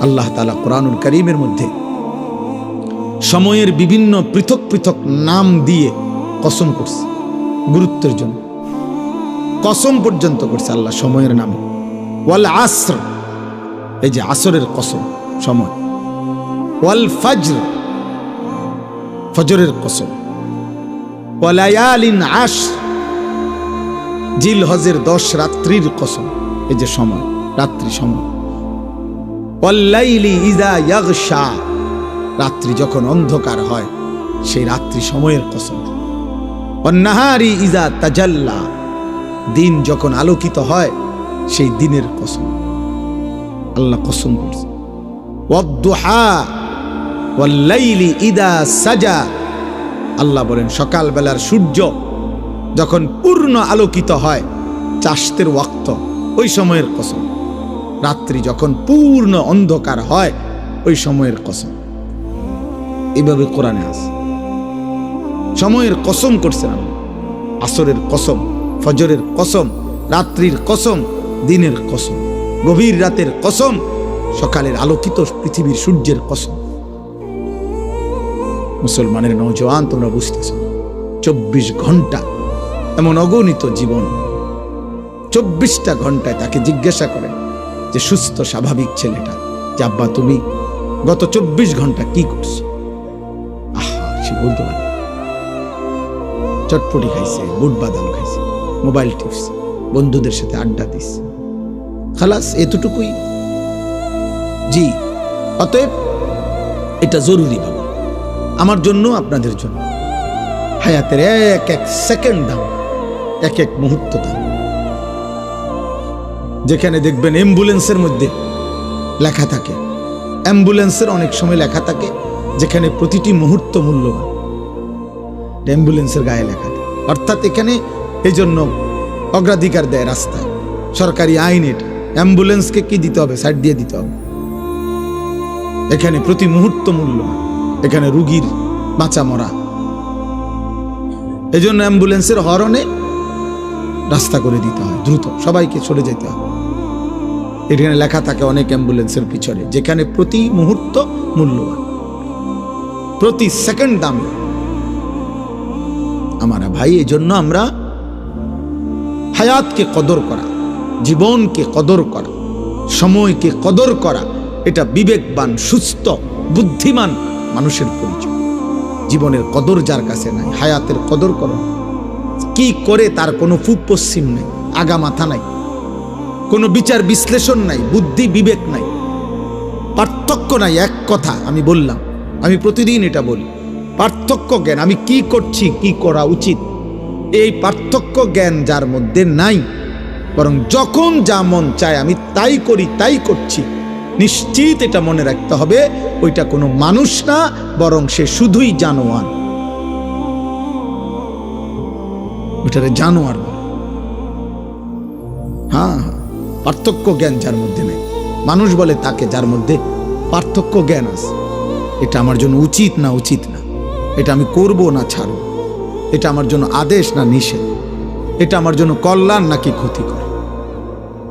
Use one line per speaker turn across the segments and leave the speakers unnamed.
আল্লাহ তালা কোরআনুল করিমের মধ্যে সময়ের বিভিন্ন পৃথক পৃথক নাম দিয়ে কসম করছে, গুরুত্বের জন্য। কসম পর্যন্ত করছে আল্লাহ সময়ের নামে। ওয়াল আসর, এই যে আসরের কসম, সময়। ওয়াল ফজর, ফজরের কসম। ওয়ালায়ালিন আশ জিল হজের দশ রাত্রির কসম, এই যে সময়, রাত্রি সময়। রাত্রি যখন অন্ধকার হয়, সেই রাত্রি সময়ের কসম। অন্নাহারি ইজা তাজাল্লা। দিন যখন আলোকিত হয়, সেই দিনের কসম। আল্লাহ কসম করছে। ইদা সাজা। আল্লাহ বলেন, সকালবেলার সূর্য যখন পূর্ণ আলোকিত হয়, চাষতের ওয়াক্ত, ওই সময়ের কসম। রাত্রি যখন পূর্ণ অন্ধকার হয়, ওই সময়ের কসম। এইভাবে কোরআনে আছে। সময়ের কসম করছেন আল্লাহ আসরের কসম, ফজরের কসম, রাত্রির কসম, দিনের কসম, গভীর রাতের কসম, সকালের আলোকিত পৃথিবীর সূর্যের কসম। মুসলমানের নৌজওয়ান তোমরা বুঝতেছ। চব্বিশ ঘণ্টা এমন অগণিত জীবন। চব্বিশটা ঘন্টায় তাকে জিজ্ঞাসা করেন যে সুস্থ, স্বাভাবিক ছেলেটা, যে আব্বা তুমি গত চব্বিশ ঘণ্টা কি করছ? আহা, সে বলতে পারে চটপটি খাইছে, বুট বাদাম খাইছে, মোবাইল টিপস বন্ধুদের সাথে আড্ডা দিচ্ছে। খালাস, এতটুকুই? জি, অতএব এটা জরুরি বাবা। আমার জন্য, আপনাদের জন্য। হায়াতের এক এক সেকেন্ড দাম, এক এক মুহূর্ত দাম। যেখানে দেখবেন অ্যাম্বুলেন্সের মধ্যে লেখা থাকে। অ্যাম্বুলেন্সের অনেক সময় লেখা থাকে যেখানে প্রতিটি মুহূর্ত মূল্যবান। অ্যাম্বুলেন্সের গায়ে লেখা থাকে। অর্থাৎ এখানে এই জন্য অগ্রাধিকার দেয় রাস্তায় সরকারি আইন এটা। অ্যাম্বুলেন্সকে কি দিতে হবে? সাইড দিয়ে দিতে হবে। এখানে প্রতি মুহূর্ত মূল্যবান। এখানে রুগীর বাঁচা মরা। এই জন্য অ্যাম্বুলেন্সের হরণে রাস্তা করে দিতে হয়। দ্রুত সবাইকে চলে যেতে হয় এখানে লেখা থাকে অনেক অ্যাম্বুলেন্সের পিছনে, যেখানে প্রতি মুহূর্ত মূল্যবান। প্রতি সেকেন্ড দামি। আমার ভাই এই জন্য আমরা হায়াতকে কদর করা, জীবনকে কদর করা, সময়কে কদর করা, এটা বিবেকবান, সুস্থ, বুদ্ধিমান মানুষের পরিচয়। জীবনের কদর যার কাছে নাই, হায়াতের কদর করো। কি করে তার কোনো ফুক পশ্চিম নেই, আগা মাথা নাই। কোনো বিচার বিশ্লেষণ নাই, বুদ্ধি বিবেক নাই, পার্থক্য নাই, এক কথা আমি বললাম। আমি প্রতিদিন এটা বলি। পার্থক্য জ্ঞান, আমি কি করছি, কি করা উচিত? এই পার্থক্য জ্ঞান যার মধ্যে নাই, বরং যখন যা মন চায় আমি তাই করি, তাই করছি। নিশ্চিত এটা মনে রাখতে হবে, ওইটা কোনো মানুষ না, বরং সে শুধুই জানোয়ার। ওইটারে জানোয়ার হ্যাঁ হ্যাঁ। পার্থক্য জ্ঞান যার মধ্যে নেই। মানুষ বলে তাকে যার মধ্যে পার্থক্য জ্ঞান আছে। এটা আমার জন্য উচিত না উচিত না। এটা আমি করব না ছাড়ব। এটা আমার জন্য আদেশ না নিষেধ। এটা আমার জন্য কল্যাণ নাকি ক্ষতিকর?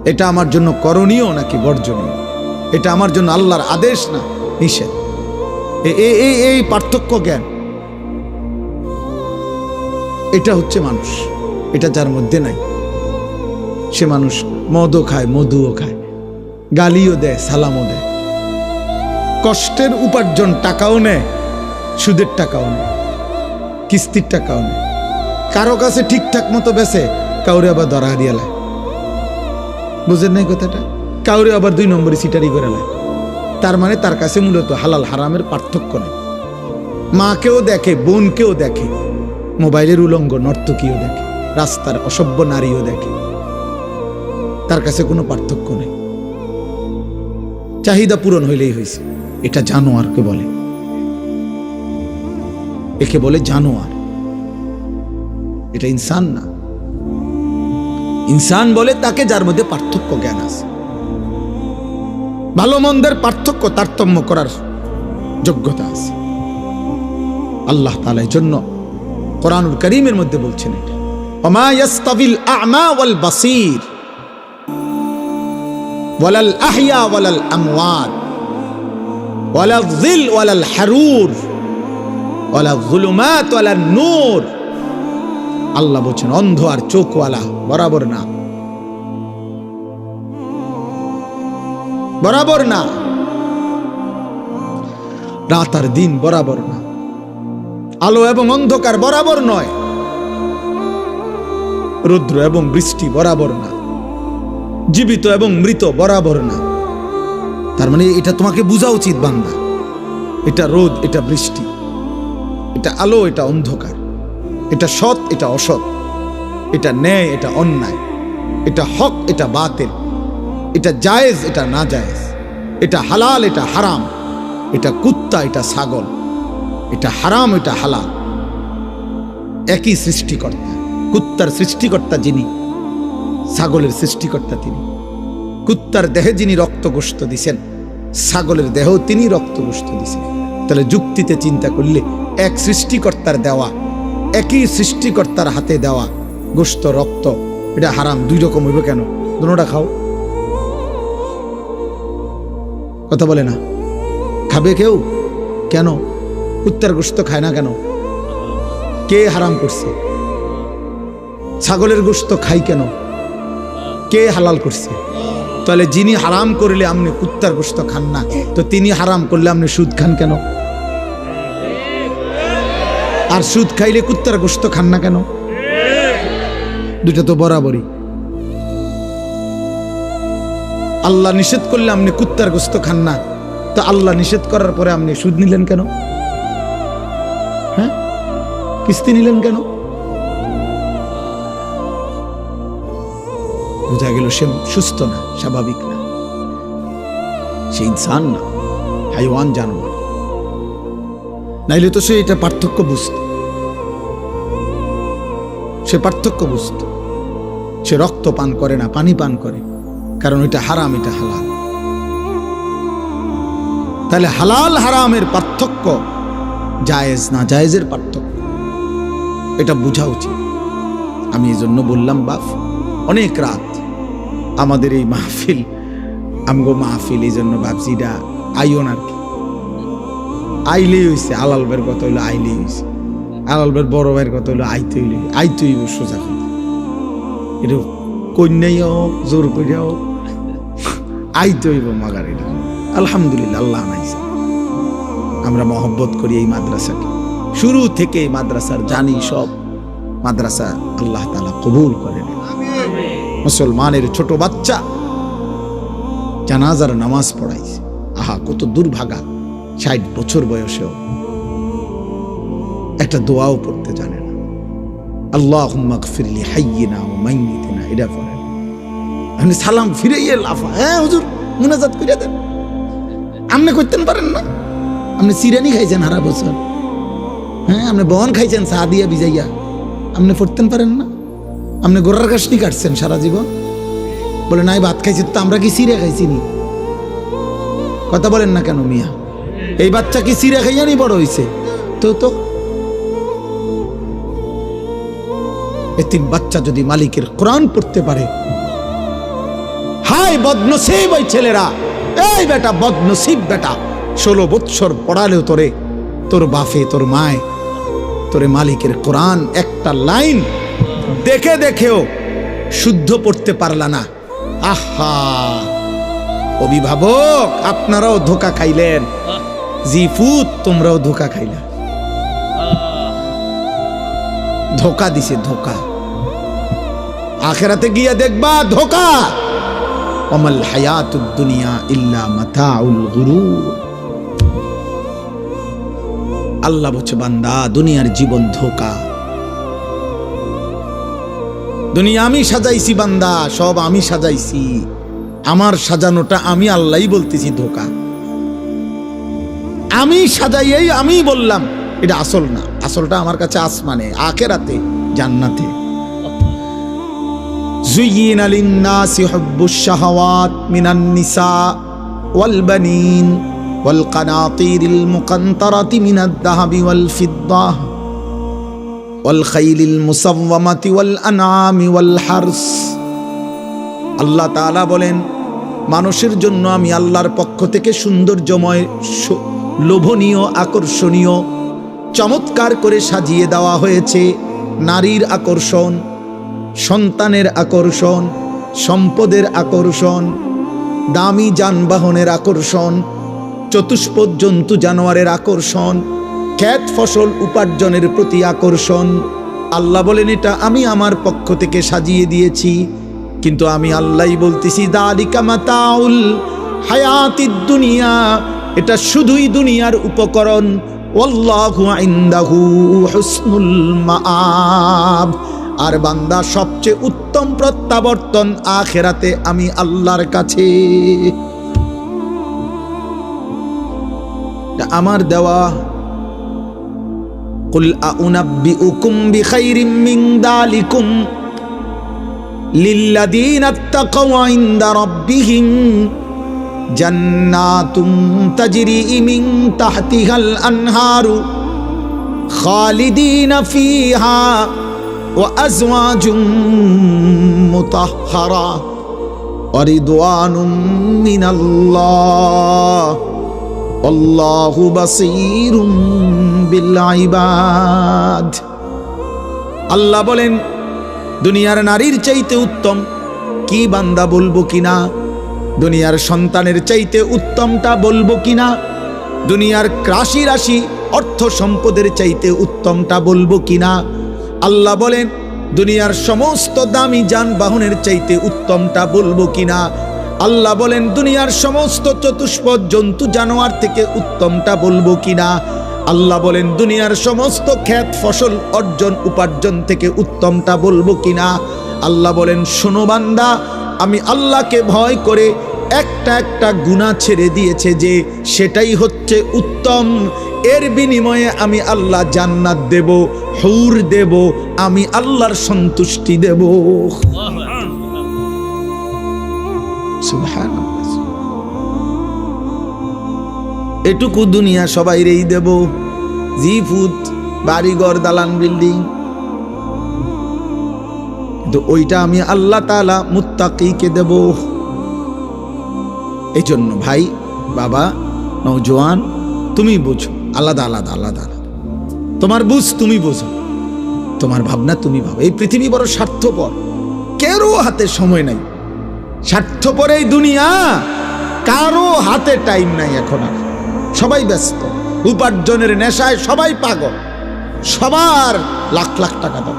এটা আমার জন্য করণীয় নাকি বর্জনীয়? এটা আমার জন্য আল্লাহর আদেশ না নিষেধ? এই এই পার্থক্য জ্ঞান। এটা হচ্ছে মানুষ। এটা যার মধ্যে নাই। সে মানুষ মদও খায়, মধুও খায়। গালিও দেয়, সালামও দেয়। কষ্টের উপার্জন টাকাও নেয়, সুদের টাকাও নেয়, কিস্তির টাকাও নেয়। কারও কাছে ঠিকঠাক মতো বেছে কাউরে আবার ধরা দিয়ে লায়। বুঝেন নাই কথাটা? কাউরে আবার দুই নম্বরে সিটারি করে লায়। তার মানে তার কাছে মূলত হালাল হারামের পার্থক্য নেই। মাকেও দেখে, বোনকেও দেখে, মোবাইলের উলঙ্গ নর্তকীও দেখে, রাস্তার অসভ্য নারীও দেখে। তার কাছে কোনো পার্থক্য নেই। চাহিদা পূরণ হইলেই হয়েছে এটা জানোয়ারকে বলে। একে বলে জানোয়ার। এটা ইনসান না। ইনসান বলে তাকে যার মধ্যে পার্থক্য জ্ঞান আছে। ভালো মন্দের পার্থক্য তারতম্য করার যোগ্যতা আছে। আল্লাহ তালা এই জন্য কোরআনুল করিমের মধ্যে বলছেন এটা। ওমা ইয়াস্তাবিল আ'মা ওয়াল বাসীর। ওয়ালাল আহইয়া ওয়ালাল আমওয়াত জিল ওয়ালাল হারুর ওয়ালা নূর। আল্লাহ বলছেন, অন্ধ আর চোখওয়ালা বরাবর না। বরাবর না। রাত আর দিন বরাবর না। আলো এবং অন্ধকার বরাবর নয়। রুদ্র এবং বৃষ্টি বরাবর না। জীবিত এবং মৃত বরাবর না। তার মানে এটা তোমাকে বোঝা উচিত, বান্দা। এটা রোদ, এটা বৃষ্টি। এটা আলো, এটা অন্ধকার। এটা সৎ, এটা অসৎ। এটা ন্যায়, এটা অন্যায়। এটা হক, এটা বাতিল। এটা জায়েজ, এটা না জায়েজ এটা হালাল, এটা হারাম। এটা কুত্তা, এটা ছাগল। এটা হারাম, এটা হালাল। একই সৃষ্টিকর্তা, কুত্তার সৃষ্টিকর্তা যিনি ছাগলের সৃষ্টিকর্তা তিনি। কুত্তার দেহে যিনি রক্তগোস্ত দিছেন, ছাগলের দেহ তিনি রক্তগোস্ত দিছেন। তাহলে যুক্তিতে চিন্তা করলে এক সৃষ্টিকর্তার দেওয়া, একই সৃষ্টিকর্তার হাতে দেওয়া গোস্ত রক্ত, এটা হারাম, দুই রকম হইব কেন? দুটা খাও। কথা বলে না। খাবে কেউ? কেন? কুত্তার গোস্ত খায় না কেন? কে হারাম করছে? ছাগলের গোস্ত খাই কেন? কে হালাল করছে? তাহলে যিনি হারাম করলে আপনি কুত্তার গোস্ত খান না। তো তিনি হারাম করলে আপনি সুদ খান কেন? আর সুদ খাইলে কুত্তার গোস্ত খান না কেন? দুটা তো বরাবরই। আল্লাহ নিষেধ করলে আপনি কুত্তার গোস্ত খান না। তো আল্লাহ নিষেধ করার পরে আপনি সুদ নিলেন কেন? হ্যাঁ? কিস্তি নিলেন কেন? বোঝা গেল সে সুস্থ না, স্বাভাবিক না। সে ইনসান না, হাইওয়ান জানোয়ার। নাইলে তো সে এটা পার্থক্য বুঝত। সে পার্থক্য বুঝত। সে রক্ত পান করে না, পানি পান করে, কারণ এটা হারাম, এটা হালাল। তাহলে হালাল হারামের পার্থক্য জায়েজ না জায়েজের পার্থক্য? এটা বোঝা উচিত। আমি এই জন্য বললাম বাপ অনেক রাত আমাদের এই মাহফিল। আমগো মাহফিল এই জন্য ভাবছি এটা আইও না কি। আইলেই হয়েছে আলাল বের কথা হইল আইলেই হয়েছে আলাল বের বড় ভাইয়ের কথা হইল আইতে হইলে আইতে হইব সোজা কথা। এটা কন্যাই হোক, জোর করে হোক, আইতে হইব মাগার এটা। আলহামদুলিল্লাহ, আল্লাহ নাইছে আমরা মহব্বত করি এই মাদ্রাসাকে। শুরু থেকে মাদ্রাসার জানি সব, মাদ্রাসা আল্লাহ তালা কবুল করেন মুসলমানের ছোট বাচ্চা। জানাজার নামাজ পড়াইছে। আহা, কত দুর্ভাগা। ষাট বছর বয়সেও। একটা দোয়াও পড়তে জানে না। আল্লাহ ফিরলি হাইয়িনা ও মাইনিতিনা এটা পড়ে। আপনি সালাম ফিরে ইয়ে লাফা। হ্যাঁ হুজুর, মুনাজাত করে দেন। আপনি করতেন পারেন না? আপনি সিরানি খাইছেন হারা বছর। হ্যাঁ আপনি বন খাইছেন চা দিয়া বিজাইয়া। আপনি পড়তেন পারেন না? আপনি গোড়ার কাশনি কাটছেন সারা জীবন? বলে, নাই, ভাত খাইছি তো আমরা কি সিরে খাইছি নি? কথা বলেন না কেন মিয়া? এই বাচ্চা কি সিরে খাইয়া নি বড় হইছে? তো তো। এতিম বাচ্চা যদি মালিকের কোরআন পড়তে পারে। হাই বদনসিব ওই ছেলেরা। এই বেটা, বদনসিব বেটা। ষোলো বৎসর পড়ালেও তোরে, তোর বাফে তোর মায়, তোরে মালিকের কোরআন একটা লাইন দেখে দেখেও শুদ্ধ পড়তে পারলা না। আহা! অভিভাবক, আপনারাও ধোকা খাইলেন। জিফুত, তোমরাও ধোকা খাইলা। ধোকা দিছে, ধোকা। আখেরাতে গিয়ে দেখবা, ধোকা! অমল হায়াতুদ দুনিয়া ইল্লা মাতাউল গুরুর। আল্লাহ বলছে, বান্দা, দুনিয়ার জীবন ধোকা। দুনিয়া আমি সাজাইছি বান্দা সব আমি সাজাইছি আমার সাজানোটা আমি আল্লাহই বলতেছি ধোকা আমি সাজাইয়াই আমি বললাম এটা আসল না আসলটা আমার কাছে আসমানে আখেরাতে জান্নাতে زين للناس حب الشهوات من النساء والبنين والقناطير المقنطرة من الذهب والفضة আল্লাহ তাআলা বলেন, মানুষের জন্য আমি আল্লাহর পক্ষ থেকে সৌন্দর্যময় লোভনীয়, আকর্ষণীয়, চমৎকার করে সাজিয়ে দেওয়া হয়েছে নারীর আকর্ষণ, সন্তানের আকর্ষণ, সম্পদের আকর্ষণ, দামি যানবাহনের আকর্ষণ, চতুষ্পদ জন্তু জানোয়ারের আকর্ষণ খ্যাত ফসল উপার্জনের প্রতি আকর্ষণ। আল্লাহ বলেন, এটা আমি আমার পক্ষ থেকে সাজিয়ে দিয়েছি। কিন্তু আমি আল্লাহই বলতেছি, দালিকা মাতাউল হায়াতিদ দুনিয়া। এটা শুধুই দুনিয়ার উপকরণ। আর বান্দা, সবচেয়ে উত্তম প্রত্যাবর্তন আখেরাতে আমি আল্লাহর কাছে। আমার দেওয়া قل أنبئكم بخير من ذلكم للذين اتقوا عند ربهم جنات تجري من تحتها الأنهار خالدين فيها وأزواج مطهرة ورضوان من الله والله بصير আল্লাহ বলেন, দুনিয়ার নারীর চাইতে উত্তম, কি বান্দা বলব কিনা দুনিয়ার সন্তানের চাইতে উত্তমটা বলব কিনা দুনিয়ার রাশি রাশি অর্থ সম্পদের চাইতে উত্তমটা বলব কিনা আল্লাহ বলেন, দুনিয়ার সমস্ত দামি যানবাহনের চাইতে উত্তমটা বলব কিনা আল্লাহ বলেন, দুনিয়ার সমস্ত চতুষ্পদ জন্তু জানোয়ার থেকে উত্তমটা বলব কিনা আল্লাহ বলেন দুনিয়ার সমস্ত খ্যাত ফসল অর্জন উপার্জন থেকে উত্তমটা বলব কিনা আল্লাহ বলেন শোনো বান্দা আমি আল্লাহকে ভয় করে একটা একটা গুণা ছেড়ে দিয়েছে যে সেটাই হচ্ছে উত্তম। এর বিনিময়ে আমি আল্লাহ জান্নাত দেব হৌর দেব আমি আল্লাহর সন্তুষ্টি দেব। সুবহানাল্লাহ। এটুকু দুনিয়া সবাই রেই দেব। জি ফুট, বাড়িঘর, দালান, বিল্ডিং। তো ওইটা আমি আল্লাহ তাআলা মুত্তাকিকে দেব। এই জন্য ভাই, বাবা নৌজোয়ান তুমি বুঝো, আলাদা আলাদা আলাদা তোমার বুঝ তুমি বোঝো, তোমার ভাবনা তুমি ভাবো। এই পৃথিবী বড় স্বার্থপর। কেউ হাতে সময় নাই। স্বার্থপর এই দুনিয়া, কারও হাতে টাইম নাই এখন আর। সবাই ব্যস্ত। উপার্জনের নেশায় সবাই পাগল। সবার লাখ লাখ টাকা দাও।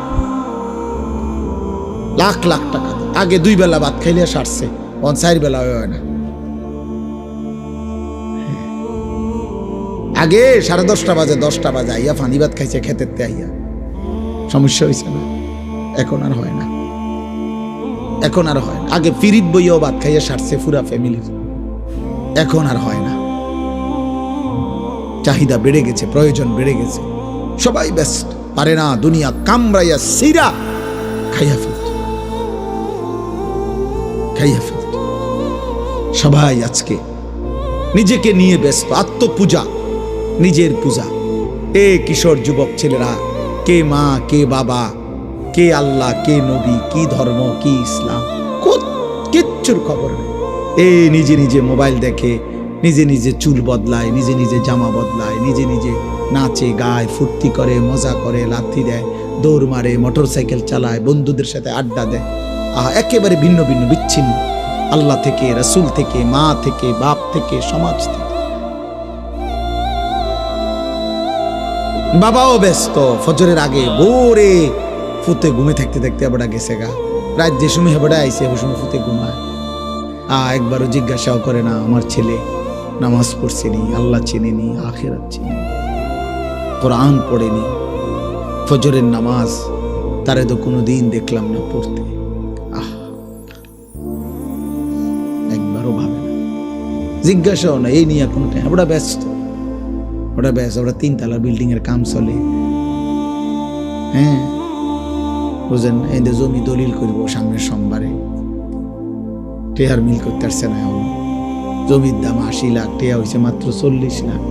লাখ লাখ টাকা দাও। আগে দুই বেলা ভাত খাইলে সারছে অন চার বেলা হয় না। আগে সাড়ে দশটা বাজে দশটা বাজে, আইয়া ফানি ভাত খাইছে, খেতের তে আইয়া। সমস্যা হয়েছে না। এখন আর হয় না। এখন আর হয় না। আগে ফিরিত বইয়াও ভাত খাইয়া সারছে পুরা ফ্যামিলির এখন আর হয় না। চাহিদা বেড়ে গেছে, প্রয়োজন বেড়ে গেছে। সবাই ব্যস্ত, পারে না দুনিয়া কামড়াইয়া সিরা, খাইয়া ফেলত খাইয়া ফেলত সবাই আজকে নিজেকে নিয়ে ব্যস্ত, আত্মপূজা, নিজের পূজা। এ কিশোর যুবক ছেলেরা, কে মা, কে বাবা, কে আল্লাহ, কে নবী, কি ধর্ম, কি ইসলাম কিচ্ছুর খবর নেই। এ নিজে নিজে মোবাইল দেখে নিজে নিজে চুল বদলায়, নিজে নিজে জামা বদলায়, নিজে নিজে নাচে, গায়, ফুর্তি করে, মজা করে, লাথি দেয়, দৌড় মারে মোটর সাইকেল চালায়, বন্ধুদের সাথে আড্ডা দেয়। আহ, একেবারে ভিন্ন ভিন্ন বিচ্ছিন্ন। আল্লাহ থেকে, রসুল থেকে, মা থেকে, বাপ থেকে, সমাজ থেকে। বাবাও ব্যস্ত, ফজরের আগে ভোরে ফুতে ঘুমে থাকতে থাকতে আবার গেছে গা রাত যে সময় হেবড়া আইসে ওই সময় ফুতে ঘুমায়। আ একবারও জিজ্ঞাসাও করে না আমার ছেলে। নামাজ পড়ছেনি আল্লাহ চেনেনি আখেরাত চেনেনি কোরআন পড়েনি ফজরের নামাজ তারে তো কোনো দিন দেখলাম না পড়তে। আহ, একবারও ভাবে না। জিজ্ঞাসাও না, এই নিয়ে কোনো টাইম ওটা ব্যস্ত। ওটা ব্যস্ত, ওরা তিনতলা বিল্ডিং এর কাম চলে। হ্যাঁ বুঝেন এই যে জমি দলিল করব সামনের সোমবারে। টেহার মিল করতে পারছে না জমির দাম আশি লাখ টেয়া হয়েছে মাত্র চল্লিশ লাখ।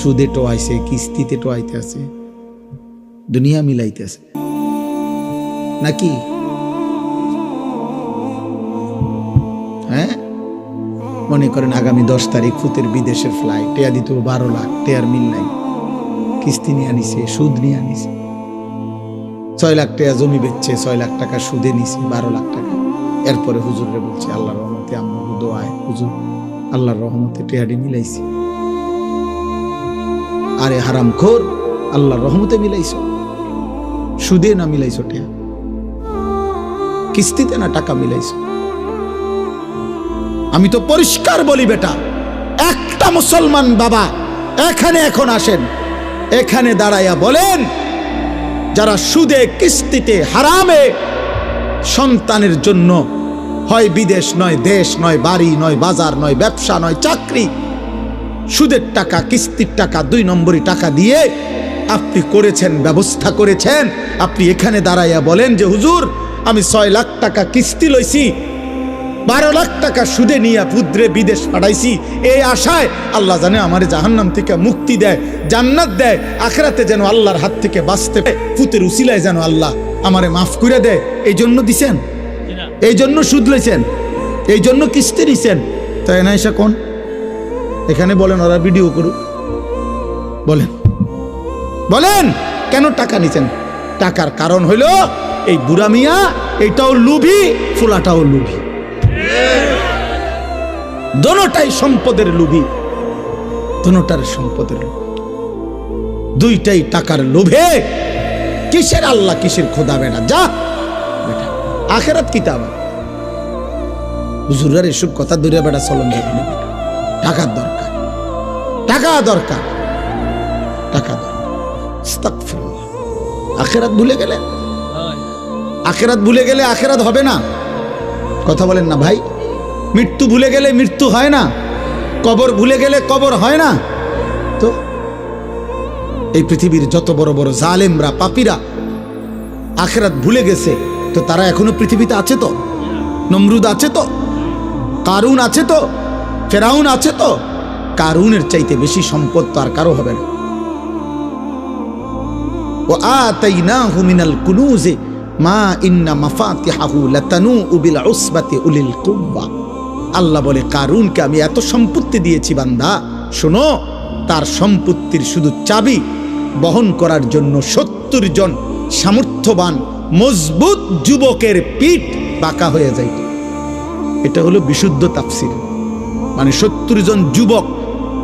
সুদে টোয়াইছে, কিস্তিতে টোয়াইতে আছে, দুনিয়া মিলাইতেছে নাকি? হ্যাঁ? মনে করেন আগামী দশ তারিখ ফুতের বিদেশের ফ্লাইট টেয়া দিত বারো লাখ, টেয়ার মিল নাই। কিস্তি নিয়ে আনিছে, সুদ নিয়ে আনিছে। ছয় লাখ টাকা জমি বেচছে, ছয় লাখ টাকা সুদে নিছে, বারো লাখ টাকা। এরপরে হুজুরে বলছে, আল্লাহর রহমতে আমার দোয়ায় হুজুর আল্লাহর রহমতে টেয়াডি মিলাইছি। আরে হারাম খোর, আল্লাহর রহমতে মিলাইছো। সুদে না মিলাইছো টেয়া। কিস্তিতে না টাকা মিলাইছো। আমি তো পরিষ্কার বলি বেটা, একটা মুসলমান বাবা এখানে এখন আসেন, এখানে দাঁড়াইয়া বলেন, যারা সুদে, কিস্তিতে হারামে, সন্তানের জন্য হয় বিদেশ নয় দেশ নয় বাড়ি নয় বাজার নয় ব্যবসা নয় চাকরি। সুদের টাকা, কিস্তির টাকা, দুই নম্বরই টাকা দিয়ে আপনি করেছেন, ব্যবস্থা করেছেন। আপনি এখানে দাঁড়াইয়া বলেন যে, হুজুর, আমি ছয় লাখ টাকা কিস্তি লইছি, বারো লাখ টাকা সুদে নিয়ে পুদ্রে বিদেশ পাঠাইছি। এই আশায় আল্লাহ জানে আমার জাহান্নাম থেকে মুক্তি দেয়, জান্নাত দেয়, আখরাতে যেন আল্লাহর হাত থেকে বাঁচতে। পুতের উসিলায় যেন আল্লাহ আমারে মাফ করে দেয় এই জন্য দিছেন? এই জন্য সুদ লইছেন এই জন্য কিস্তি নিছেন। তাই না এসা কোন? এখানে বলেন ওরা ভিডিও করুক। বলেন। বলেন কেন টাকা নিছেন? টাকার কারণ হইল এই বুড়া মিয়া এইটাও লুভি ফুলাটাও লুভি। দোনোটাই সম্পদের লোভী দোনোটার সম্পদের লোভ। দুইটাই টাকার লোভে কিসের আল্লাহ কিসের খোদা বেটা যা আখেরাত কিতাব হুজুরার এসব কথা দূরে বেটা চলন যাবে টাকার দরকার। টাকা দরকার। টাকা দরকার। আখেরাত ভুলে গেলে? আখেরাত ভুলে গেলে আখেরাত হবে না? কথা বলেন না ভাই। মৃত্যু ভুলে গেলে মৃত্যু হয় না। কবর ভুলে গেলে কবর হয় না। তো এই পৃথিবীর যত বড় বড় জালেমরা, পাপীরা আখেরাত ভুলে গেছে। তো তারা এখনও পৃথিবীতে আছে তো? নমরুদ আছে তো? কারুন আছে তো? ফেরাউন আছে তো? কারুনের চাইতে বেশি সম্পদ তো আর কারও হবে না। ও আতাইনাহু মিনাল কুনুজে মা ইন্না মাফাতিহাহু লাতানু বিল উসবাতি উলিল কুব্বা। আল্লাহ বলে, কারুনকে আমি এত সম্পত্তি দিয়েছি বান্দা, শোনো, তার সম্পত্তির শুধু চাবি বহন করার জন্য সত্তর জন সামর্থ্যবান মজবুত যুবকের পিঠ বাঁকা হয়ে যাইত এটা হলো বিশুদ্ধ তাফসির। মানে সত্তর জন যুবক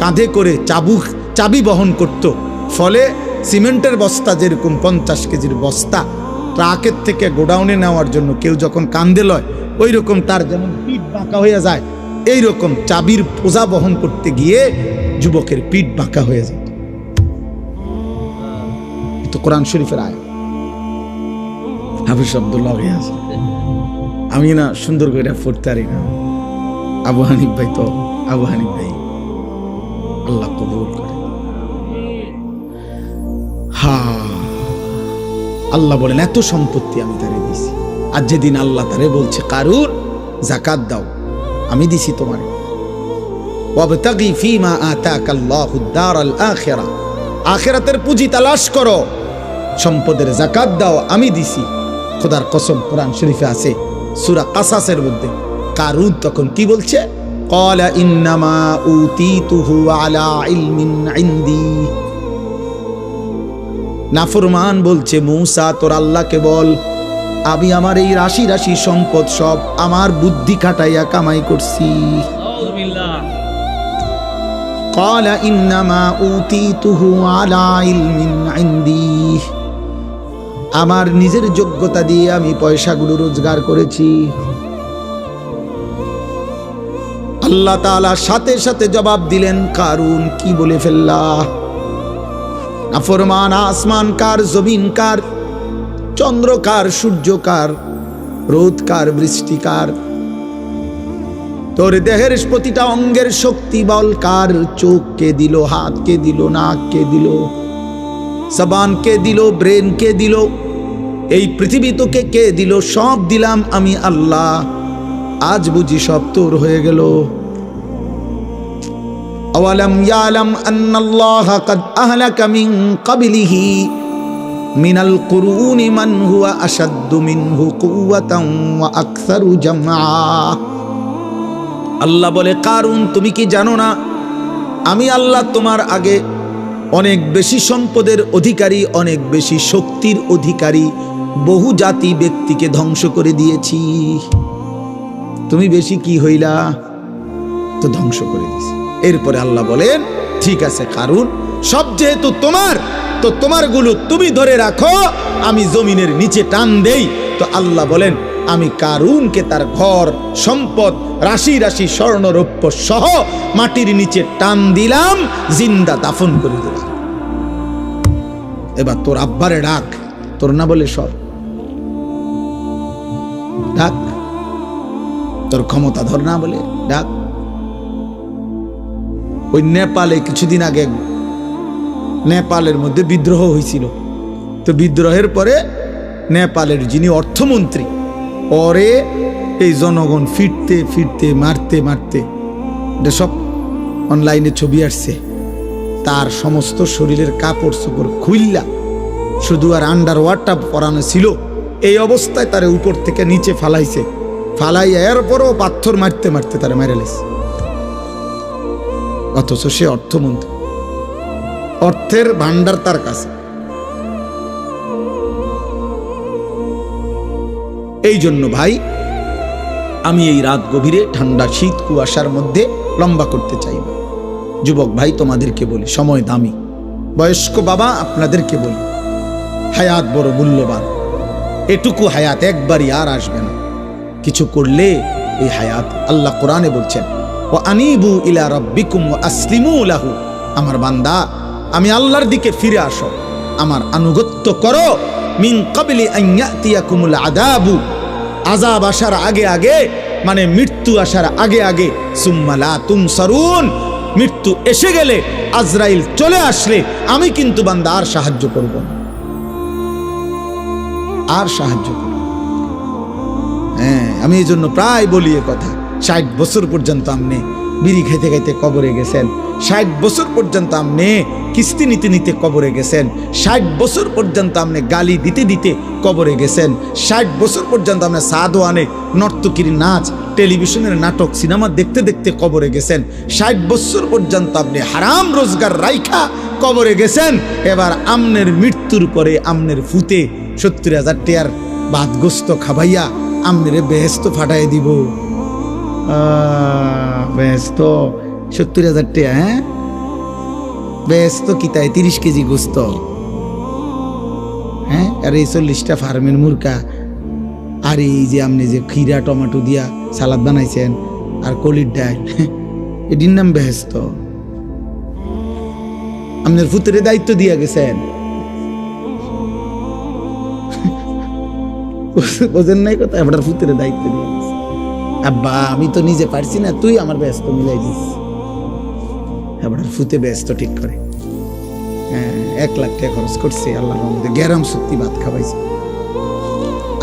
কাঁধে করে চাবুক, চাবি বহন করত। ফলে সিমেন্টের বস্তা যেরকম পঞ্চাশ কেজির বস্তা, ট্রাকের থেকে গোডাউনে নেওয়ার জন্য কেউ যখন কান্দে লয় ওই রকম তার যেমন পিঠ বাঁকা হয়ে যায়। এই রকম চাবির পোজা বহন করতে গিয়ে যুবকের পিঠ বাঁকা হয়ে যায়। তো কোরআন শরীফের আয় হাফিজ আব্দুল্লাহ ভাই আছে। আমি না সুন্দর করে পড়তে পারি না। আবু হানিফ ভাই তো আবু হানিফ ভাই। আল্লাহ কবুল করে। হা, আল্লাহ বলেন, এত সম্পত্তি আমি তারে দিছি। আর যেদিন আল্লাহ তারে বলছে, কারুর জাকাত দাও, আমি দিছি তোমারে। ওয়াবতাগি ফিমা আতাকাল্লাহু দারাল আখিরা। আখিরাতের পুঁজি তালাশ করো। সম্পদের জাকাত দাও, আমি দিছি। খোদার কসম কোরআন শরীফে আছে সূরা কাসাসের মধ্যে কারুন তখন কি বলছে ক্বালা ইন্নামা উতীতুহু আলা ইলমিন ইনদি নাফরমান বলছে মূসা তোর আল্লাহকে বল আমি আমার এই রাশি রাশি সম্পদ সব আমার বুদ্ধি খাটাইয়া কামাই করছি قال إنما أوتيته على علم عندي আমার নিজের যোগ্যতা দিয়ে আমি পয়সাগুলো রোজগার করেছি। আল্লাহ তাআলা সাথে সাথে জবাব দিলেন, কারুন কি বলে ফেললা? আফরমান আসমান কার, জমিন কার, চন্দ্র কার, সূর্য কার, রোদ কার, বৃষ্টি কার? তোর দেহের প্রতিটা অঙ্গের শক্তি বল কার? চোখ কে দিল, হাত কে দিল, নাক কে দিল? সাবানকে দিল ব্রেনকে দিল? এই পৃথিবী তোকে কে দিল? সব দিলাম আমি আল্লাহ। আজ বুঝি সব তোর হয়ে গেল। আওয়ালাম ইয়ালাম আন্নাল্লাহ কদ আহলাকা মিন ক্বাবলিহি মিনাল কুরুনি মান হুয়া আশাদ্দু মিনহু কুওয়াতান ওয়া আকসারু আল্লাহ বলে, কারুন, তুমি কি জানো না? আমি আল্লাহ তোমার আগে অনেক বেশি সম্পদের অধিকারী, অনেক বেশি শক্তির অধিকারী, বহু জাতি ব্যক্তিকে ধ্বংস করে দিয়েছি। তুমি বেশি কি হইলা? তো ধ্বংস করে দিয়েছি। এরপরে আল্লাহ বলেন, ঠিক আছে কারুন, সব যেহেতু তোমার, তো তোমারগুলো তুমি ধরে রাখো, আমি জমিনের নিচে টান দেই। তো আল্লাহ বলেন, আমি কারুনকে তার ঘর, সম্পদ রাশি রাশি স্বর্ণরৌপ্য সহ মাটির নিচে টান দিলাম, জিন্দা দাফন করে দিলাম। এবার তোর আব্বারে ডাক, তোর না বলে সব ডাক। তোর ক্ষমতা ধর না বলে, ডাক। ওই নেপালে কিছুদিন আগে নেপালের মধ্যে বিদ্রোহ হয়েছিল তো বিদ্রোহের পরে নেপালের যিনি অর্থমন্ত্রী, পরে এই জনগণ ফিরতে ফিরতে, মারতে মারতে সব অনলাইনে ছবি আসছে। তার সমস্ত শরীরের কাপড় চোপড় খুইল্লা, শুধু আর আন্ডার ওয়ারটা পরানো ছিল। এই অবস্থায় তারে উপর থেকে নিচে ফালাইছে। ফালাই এরপরও পাথর মারতে মারতে তারে মেরে লেছে অথচ সে অর্থমন্ত্রী। অর্থের ভান্ডার তার কাছে। এই জন্য ভাই আমি এই রাত গভীরে ঠান্ডা শীত কুয়াশার মধ্যে লম্বা করতে চাই না। যুবক ভাই তোমাদেরকে বলি, সময় দামি। বয়স্ক বাবা আপনাদেরকে বলি, হায়াত বড় মূল্যবান। এটুকু হায়াত একবারই আর আসবে না। কিছু করলে এই হায়াত আল্লাহ কোরআনে বলছেন ও আনিবু ইলা রব্বিকুম ও আসলিমু লাহু। আমার বান্দা, আমি আল্লাহর দিকে ফিরে আসো। আমার আনুগত্য করো। মিন কাবলি আইয়াতিয়াকুমুল আদাবু আজাব আসার আগে আগে মানে মৃত্যু আসার আগে আগে সুম্মালা তুম সরুন মৃত্যু এসে গেলে আজরাইল চলে আসলে, আমি কিন্তু বান্দা আর সাহায্য করব না। আর সাহায্য করব হ্যাঁ আমি এই জন্য প্রায় বলি এ কথা, ষাট বছর পর্যন্ত আপনি বিড়ি খাইতে খাইতে কবরে গেছেন। ষাট বছর পর্যন্ত আপনি কিস্তি নিতে নিতে কবরে গেছেন। ষাট বছর পর্যন্ত আপনি গালি দিতে দিতে কবরে গেছেন। ষাট বছর পর্যন্ত আপনি সাদোয়ানে নর্তকির নাচ, টেলিভিশনের নাটক, সিনেমা দেখতে দেখতে কবরে গেছেন। ষাট বছর পর্যন্ত আপনি হারাম রোজগার রাইখা কবরে গেছেন। এবার আমনের মৃত্যুর পরে আমনের ফুতে সত্তর হাজার টেয়ার বাদগ্রস্ত খাবাইয়া আমনেরে বেহেস্ত ফাটাই দিব। বেহেস্ত সত্তর হাজার টেয়া হ্যাঁ? বেহেস্ত কিতায় তিরিশ কেজি গোস্ত। হ্যাঁ? আর এই চল্লিশটা ফার্মের মুরকা আর এই যে আপনি যে খিরা টমেটো দিয়া সালাদ বানাইছেন, আর কলির ডাল, এটির নাম বেহেস্ত। আপনার ফুতের দায়িত্ব দিয়া গেছেন। বোঝেন নাই কথা? আপনার ফুতের দায়িত্ব দিয়ে আব্বা, আমি তো নিজে পারছি না, তুই আমার ব্যস্ত মিলাই দিস। এবার ফুতে ব্যস্ত ঠিক করে। হ্যাঁ এক লাখ টাকা খরচ করছে আল্লাহ রহমতে গ্যারাম সত্যি ভাত খাওয়াইছে।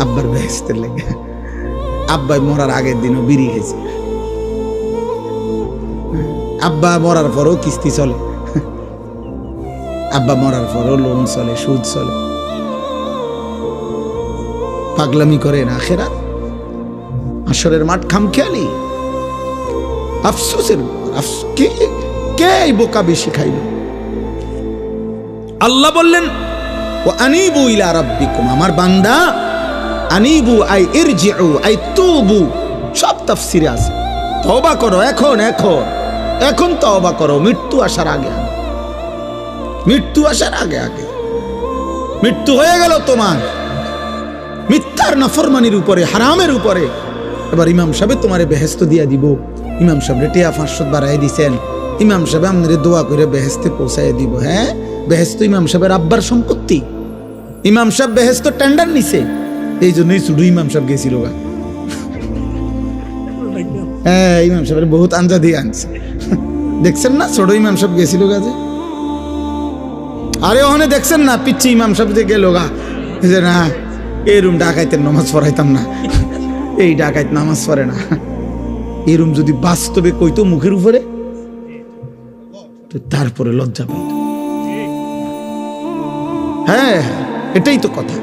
আব্বার ব্যস্তের লেগে। আব্বাই মরার আগের দিনও বিড়ি খেয়েছে। আব্বা মরার পরও কিস্তি চলে। আব্বা মরার পরও লোন চলে, সুদ চলে। পাগলামি করে না খেরা আসরের মাঠ খাম খেয়ালি আফসোসের। কে কে এই বোকা বেশি খাইল? আল্লাহ বললেন ও আনিবু ইলা রাব্বিকুম। আমার বান্দা, আনিবু আই ইরজিউ, আই তুবু। সব তাফসিরে আছে। তওবা করো, এখন এখন। এখন তওবা করো, মৃত্যু আসার আগে আগে। মৃত্যু আসার আগে আগে। মৃত্যু হয়ে গেল তোমার। মিথ্যার নাফরমানির উপরে, হারামের উপরে। এবার ইমাম সাহেব তোমারে বেহেস্ত দিয়া দিব। ইমাম সাহেব টিয়া পাঁচশো বাড়াই দিছেন। ইমাম সাহেব আমাদের দোয়া করে বেহেস্তে পৌঁছাই দিব হ্যাঁ? বেহেস্ত ইমাম সাহেবের আব্বার সম্পত্তি। ইমাম সাহেব বেহেস্ত টেন্ডার নিছে। এই জন্যই শুধু ইমাম সাহেব গেছিল গা। হ্যাঁ ইমাম সাহেবের বহুত আঞ্জা দিয়ে আনছে। দেখছেন না? ছোট ইমাম সাহেব গেছিল গাছে আরে ওখানে দেখছেন না? পিচ্ছি ইমাম সাহেব যে গেল গা। যে না, এই রুম ডাকাইতে নামাজ পড়াইতাম না। এই ডাকাইত নামাজ পড়ে না। এই রুম যদি বাস্তবে কইতো মুখের উপরে তো তারপরে লজ্জা পাইত। হ্যাঁ হ্যাঁ, এটাই তো কথা।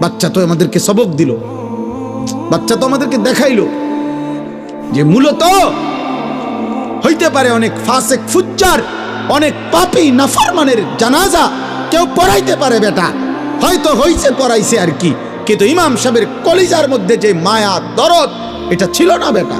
বাচ্চা তো আমাদেরকে সবক দিল। বাচ্চা তো আমাদেরকে দেখাইলো যে মূলত হইতে পারে অনেক ফাসেক ফুচ্চার অনেক পাপি নাফরমানের জানাজা কেউ পড়াইতে পারে বেটা। হয়তো হইছে পড়াইছে আর কি। কিন্তু ইমাম সাহেবের কলিজার মধ্যে যে মায়া দরদ এটা ছিল না বেটা।